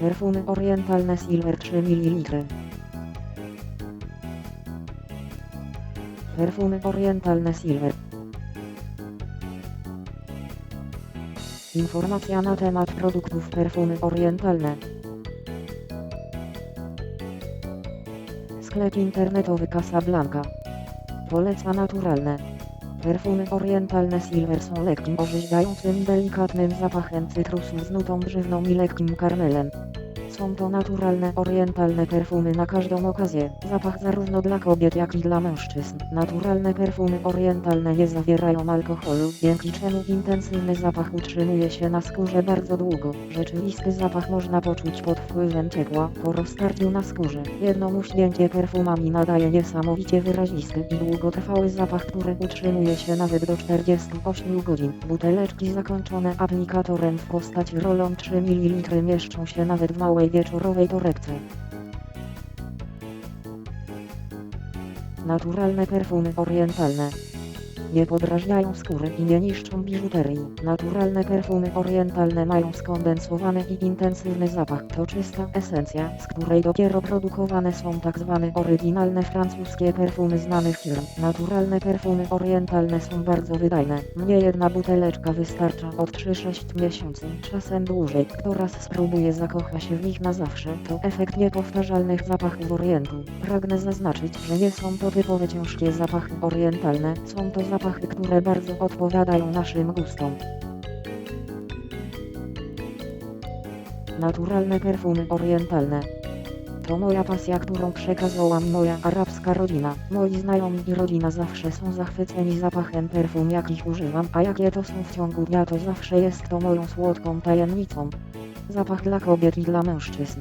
Perfumy orientalne Silver 3 ml. Perfumy orientalne Silver. Informacja na temat produktów perfumy orientalne. Sklep internetowy Casablanca. Poleca naturalne. Perfumy orientalne Silver są lekkim, orzeźwiającym delikatnym zapachem cytrusu z nutą grzywną i lekkim karmelem. Są to naturalne, orientalne perfumy na każdą okazję. Zapach zarówno dla kobiet, jak i dla mężczyzn. Naturalne perfumy orientalne nie zawierają alkoholu, dzięki czemu intensywny zapach utrzymuje się na skórze bardzo długo. Rzeczywisty zapach można poczuć pod wpływem ciepła, po roztarciu na skórze. Jedno muśnięcie perfumami nadaje niesamowicie wyrazisty i długotrwały zapach, który utrzymuje się nawet do 48 godzin. Buteleczki zakończone aplikatorem w postaci rolą 3 ml mieszczą się nawet w małej wieczorowej torebce. Naturalne perfumy orientalne. Nie podrażniają skóry i nie niszczą biżuterii. Naturalne perfumy orientalne mają skondensowany i intensywny zapach. To czysta esencja, z której dopiero produkowane są tak zwane oryginalne francuskie perfumy znanych firm. Naturalne perfumy orientalne są bardzo wydajne. Mnie jedna buteleczka wystarcza od 3-6 miesięcy, czasem dłużej. Kto raz spróbuje zakocha się w nich na zawsze. To efekt niepowtarzalnych zapachów Orientu. Pragnę zaznaczyć, że nie są to typowe ciężkie zapachy orientalne. Są to zapachy, które bardzo odpowiadają naszym gustom. Naturalne perfumy orientalne. To moja pasja, którą przekazała mi moja arabska rodzina. Moi znajomi i rodzina zawsze są zachwyceni zapachem perfum, jakich używam, a jakie to są w ciągu dnia, to zawsze jest to moją słodką tajemnicą. Zapach dla kobiet i dla mężczyzn.